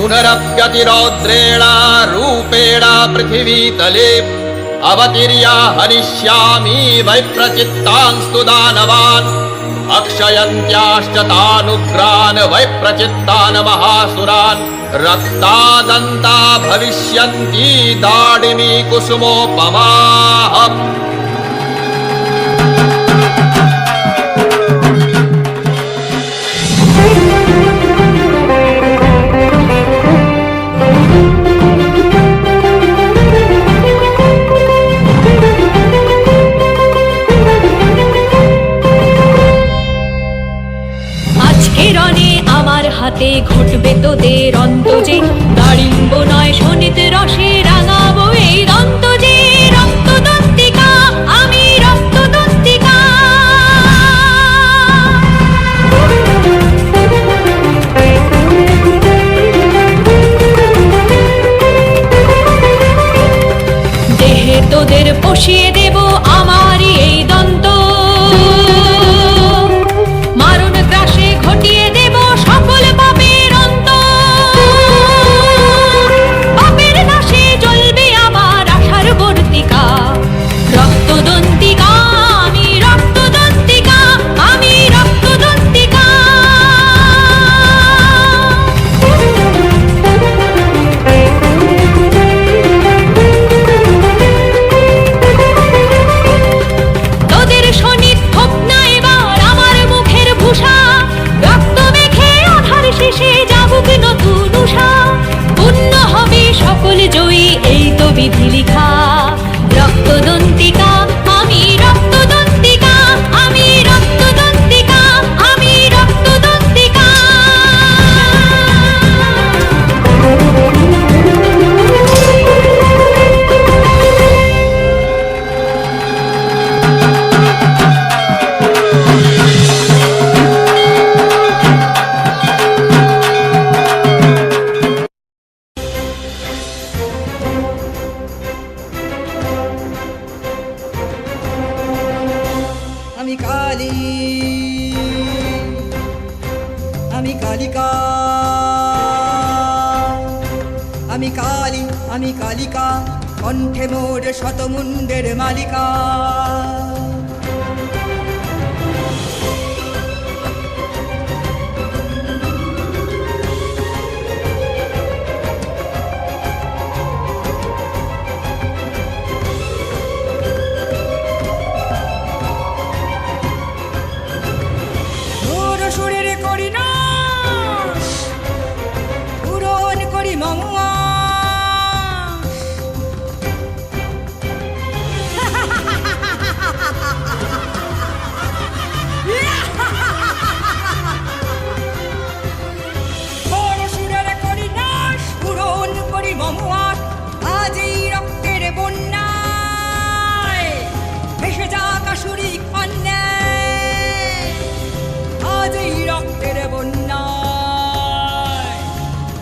पुनरप्यतिरौद्रेण रूपेण पृथिवीतले अवतीर्या हनिष्यामि वैप्रचित्तांस्तु दानवान्। अक्षयन्त्याश्च तानुग्रान् वैप्रचित्तान् महासुरान् रक्तादन्ता भविष्यन्ति दाडिमी कुसुमोपमाः তোদের কালী। আমি কালিকা। আমি কালী আমি কালিকা কণ্ঠে মোর শতমুন্দের মালিকা।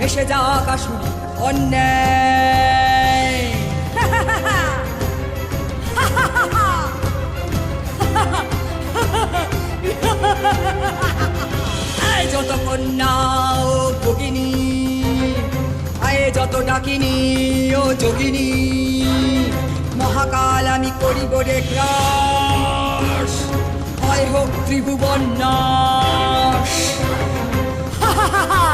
ভেসে যাক আসুরিক অন্যায় যত কন্যা ও ভগিনী, আয় যত ডাকিনী ও যোগিনী, মহাকাল আমি করিব রে হয় হোক ত্রিভুবন হা হা হা হা।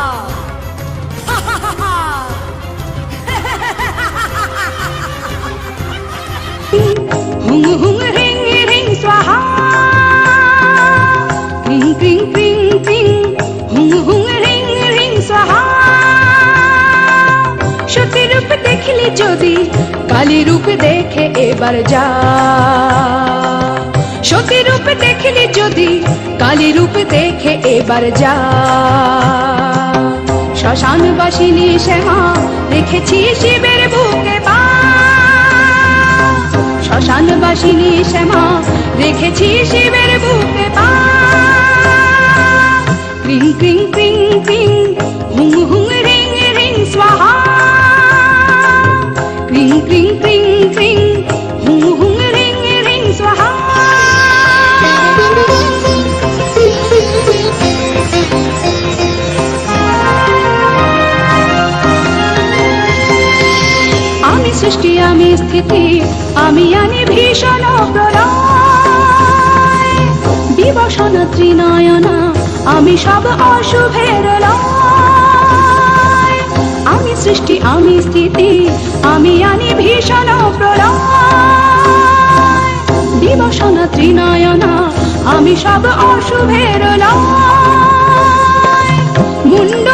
হুং হুং রিং রিং স্বাহা ক্রিং ক্রিং ক্রিং ক্রিং হুং হুং রিং রিং স্বাহা সতী রূপ দেখলি যদি কালী রূপ দেখে এবার যা সতী রূপ দেখলি যদি কালী রূপ দেখে এবার যা শ্মশান বাসিনী শ্যামা রেখেছি শিবের বুকে বাসিনী শ্যামা রেখেছি শিবের বুকে পা। ক্রিং ক্রিং ক্রিং ক্রিং, হুং হুং, রিং রিং, স্বাহা। ক্রিং ক্রিং ক্রিং ক্রিং স্থিতি, আমি আনি ভীষণ বিবসন ত্রিনয়না, আমি সব অশুভের আমি সৃষ্টি, আমি স্থিতি, আমি আনি ভীষণ বিবসন ত্রিনয়না, আমি সব অশুভের মুন্ড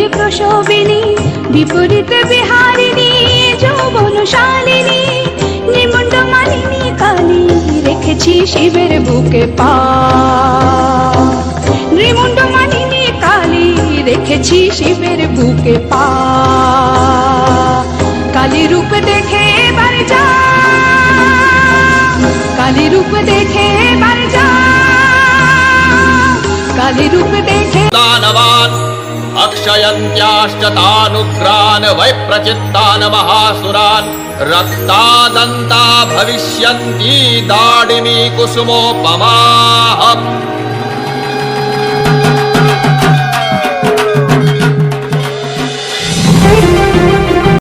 বীর প্রসবিনী, বিপরীত বিহারিণী যৌবনশালিনী নিমুন্ড মালিনী কালী রেখেছি শিবের বুকে পা। নিমুন্ড মালিনী কালী রেখেছি শিবের বুকে পা। কালী রূপ দেখে এবার যা কালী রূপ দেখে এবার যা কালী রূপ দেখে দানবাদ अक्षयन्त्याश्च तानुग्रान् वैप्रचित्तान् महासुरान् रक्तादन्ता भविष्यन्ति दाडिमी कुसुमोपमाः